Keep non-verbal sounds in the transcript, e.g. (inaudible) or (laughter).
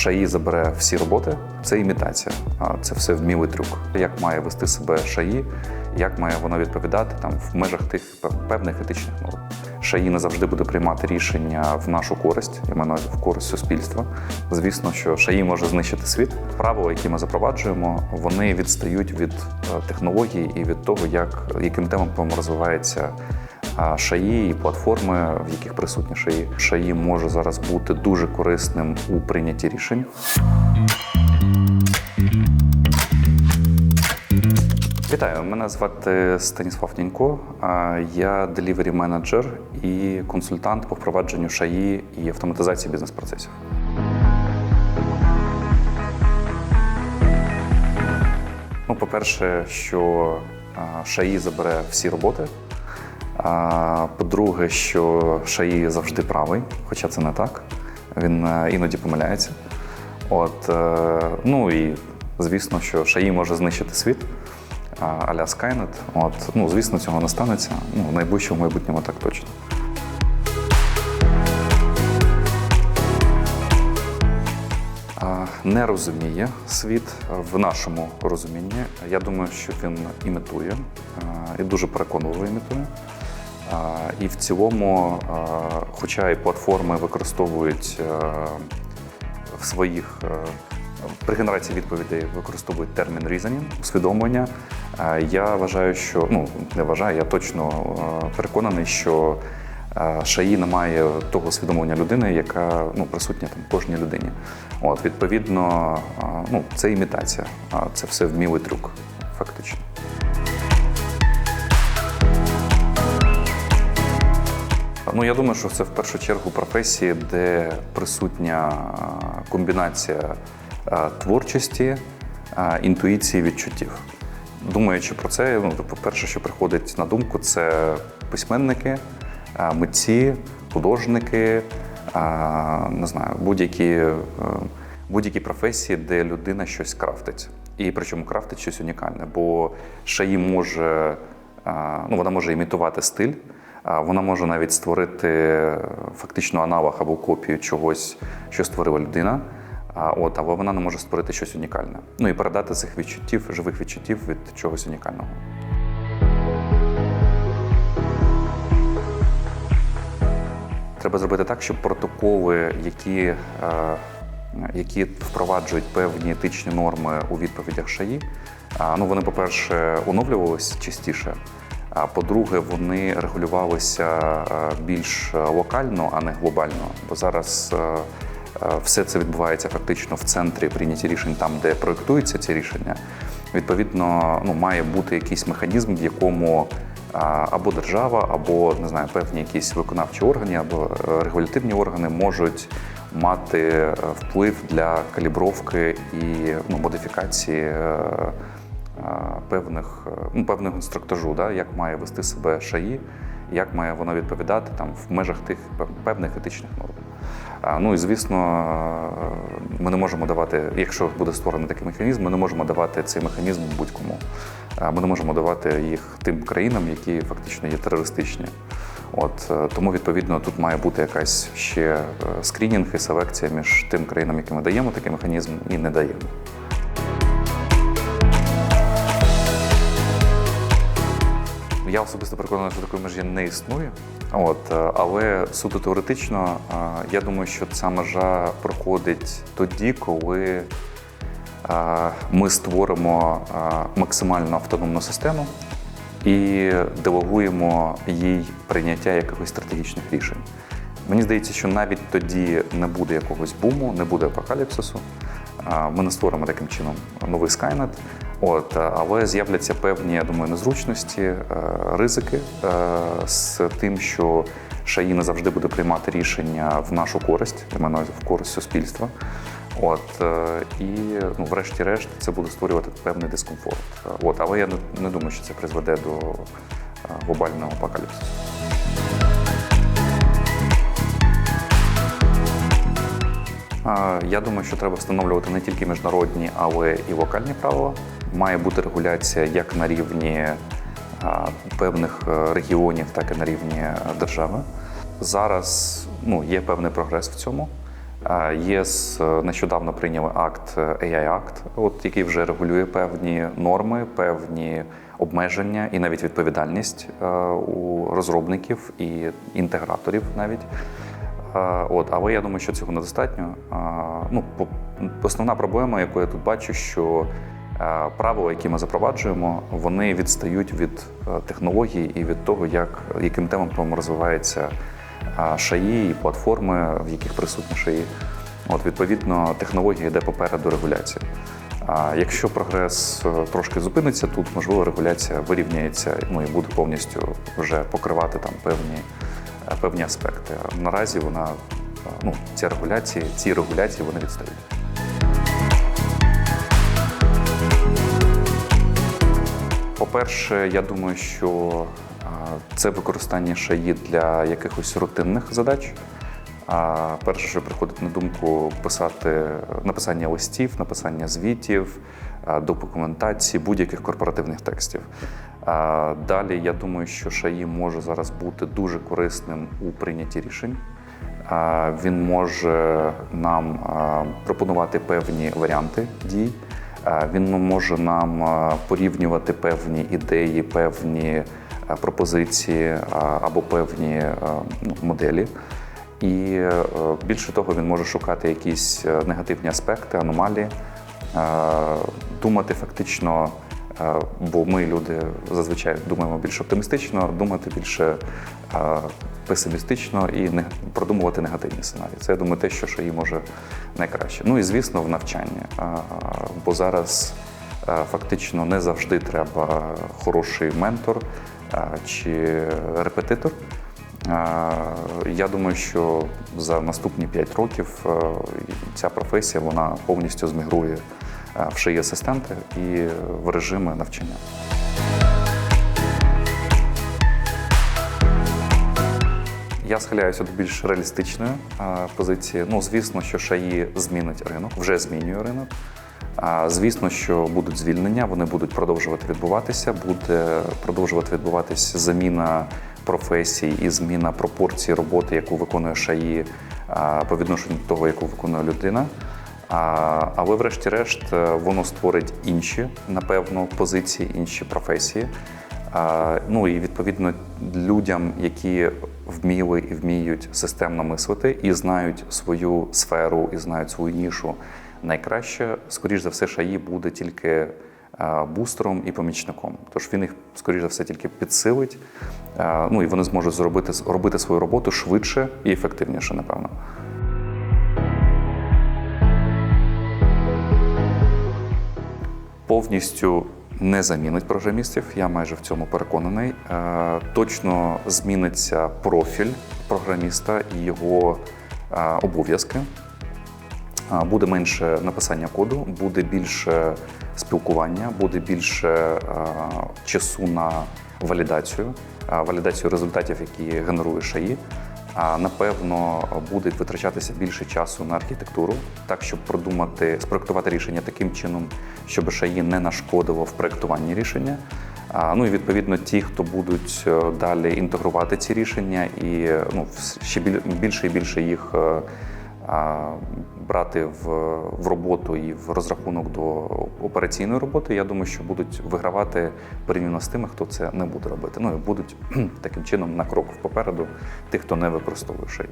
Шаї забере всі роботи. Це імітація, це все вмілий трюк. Як має вести себе шаї, як має воно відповідати там в межах тих певних етичних норм. Шаї не завжди буде приймати рішення в нашу користь, маю на в користь суспільства. Звісно, що шаї може знищити світ. Правила, які ми запроваджуємо, вони відстають від е, технологій і від того, як яким темпом розвивається шаї і платформи, в яких присутні шаї. Шаї може зараз бути дуже корисним у прийнятті рішень. Вітаю, мене звати Станіслав Нінько. Я делівері менеджер і консультант по впровадженню шаї і автоматизації бізнес-процесів. Ну, по-перше, що шаї забере всі роботи. По-друге, що шаї завжди правий, хоча це не так. Він е, іноді помиляється. От, е, ну і звісно, що шаї може знищити світ а-ля Skynet. От, ну, звісно, цього не станеться. Ну, в найближчому майбутньому так точно. Не розуміє світ в нашому розумінні. Я думаю, що він імітує і дуже переконливо імітує. І в цілому, хоча і платформи використовують в своїх е, при генерації відповідей використовують термін reasoning, усвідомлення. Е, Я вважаю, що ну не вважаю, я точно е, переконаний, що е, шаї не має того усвідомлення людини, яка ну присутня там кожній людині. От відповідно, е, ну це імітація, а це все вмілий трюк, фактично. Ну, я думаю, що це в першу чергу професії, де присутня комбінація творчості, інтуїції, відчуттів. Думаючи про це, ну, по-перше, що приходить на думку, це письменники, митці, художники, не знаю, будь-які, е, будь-які професії, де людина щось крафтить. І причому крафтить щось унікальне, бо шаї може, ну, вона може імітувати стиль. Вона може навіть створити е, фактично аналог або копію чогось, що створила людина. От, або вона не може створити щось унікальне. Ну і передати цих відчуттів, живих відчуттів від чогось унікального. Треба зробити так, щоб протоколи, які, е, які впроваджують певні етичні норми у відповідях ШАІ, а, ну вони, по-перше, оновлювалися частіше. А по-друге, вони регулювалися е, більш локально, а не глобально. Бо зараз е, е, все це відбувається фактично в центрі прийняття рішень, там, де проєктуються ці рішення. Відповідно, ну, має бути якийсь механізм, в якому або держава, або не знаю, певні якісь виконавчі органи, або е, регулятивні органи можуть мати е, вплив для калібровки і ну, модифікації. Е, е, Певних е, ну, певного інструктажу, да, як має вести себе шаї, як має воно відповідати там в межах тих певних етичних норм. Ну і звісно, е, ми не можемо давати, якщо буде створений такий механізм, ми не можемо давати цей механізм будь-кому. Ми не можемо давати їх тим країнам, які фактично є терористичні. От е, тому відповідно тут має бути якась ще е, скрінінг і селекція між тим країнам, яким ми даємо такий механізм, і не даємо. Я особисто переконаний, що такої межі не існує. От, е, але суто теоретично, е, я думаю, що ця межа проходить тоді, коли е, ми створимо максимально автономну систему і делегуємо їй прийняття якихось стратегічних рішень. Мені здається, що навіть тоді не буде якогось буму, не буде апокаліпсису. Ми не створимо таким чином новий Skynet. От, але з'являться певні, я думаю, незручності, е, ризики е, з тим, що шаї не завжди буде приймати рішення в нашу користь, я маю на увазі в користь суспільства. От, е, і ну, врешті-решт це буде створювати певний дискомфорт. От, але я не, думаю, що це призведе до глобального апокаліпсису. Я думаю, що треба встановлювати не тільки міжнародні, але і локальні правила. Має бути регуляція як на рівні певних е, регіонів, так і на рівні е, держави. Зараз ну, є певний прогрес в цьому. ЄС е, нещодавно прийняли акт AI Act, от який вже регулює певні норми, певні обмеження і навіть відповідальність у розробників і інтеграторів навіть. От, але я думаю, що цього недостатньо. Ну, основна проблема, яку я тут бачу, що правила, які ми запроваджуємо, вони відстають від е, технологій і від того, як, яким темпом розвивається е, шаї і платформи, в яких присутні шаї. От, відповідно, технологія йде попереду регуляції. А якщо прогрес е, трошки зупиниться, тут можливо регуляція вирівняється ну і буде повністю вже покривати там певні, певні аспекти. Наразі вона е, ну ці регуляції, ці регуляції вони відстають. По-перше, я думаю, що це використання шаї для якихось рутинних задач. А перше, що приходить на думку, писати написання листів, написання звітів, документації, будь-яких корпоративних текстів. Далі я думаю, що шаї може зараз бути дуже корисним у прийнятті рішень. Він може нам пропонувати певні варіанти дій. Він може нам порівнювати певні ідеї, певні пропозиції або певні ну, моделі. І е, більше того, він може шукати якісь е, негативні аспекти, аномалії, думати фактично, бо ми, люди, зазвичай думаємо більш оптимістично, думати більше песимістично і не продумувати негативні сценарії. Це я думаю, те, що шаї може найкраще. Ну і звісно, в навчанні. Бо зараз фактично не завжди треба хороший ментор чи репетитор. Я думаю, що за наступні 5 років ця професія вона повністю змігрує в шиї асистенти і в режими навчання. Я схиляюся до більш реалістичної позиції. Ну, звісно, що шаї змінить ринок, вже змінює ринок. Звісно, що будуть звільнення, вони будуть продовжувати відбуватися, буде продовжувати відбуватися заміна професій і зміна пропорції роботи, яку виконує шаї по відношенню до того, яку виконує людина. Але, врешті-решт, е, воно створить інші, напевно, позиції, інші професії. Ну і відповідно людям, які вміли і вміють системно мислити і знають свою сферу, і знають свою нішу найкраще, скоріш за все, шаї буде тільки а, бустером і помічником. Тож він їх, скоріш за все, тільки підсилить. А, Ну і вони зможуть зробити робити свою роботу швидше і ефективніше, напевно. Повністю не замінить програмістів. Я майже в цьому переконаний. Е, Точно зміниться профіль програміста і його е, обов'язки. Е, Буде менше написання коду, буде більше спілкування, буде більше часу на валідацію, валідацію результатів, які генерує шаї. Напевно буде витрачатися більше часу на архітектуру, так щоб продумати, спроектувати рішення таким чином, щоб шаї не нашкодило в проектуванні рішення. Ну і відповідно ті, хто будуть е, далі інтегрувати ці рішення, і ну ще біль- більше і більше їх е, брати в, в роботу і в розрахунок до операційної роботи, я думаю, що будуть вигравати порівняно з тими, хто це не буде робити. Ну і будуть (clears throat) таким чином на крок попереду тих, хто не використовує шиї.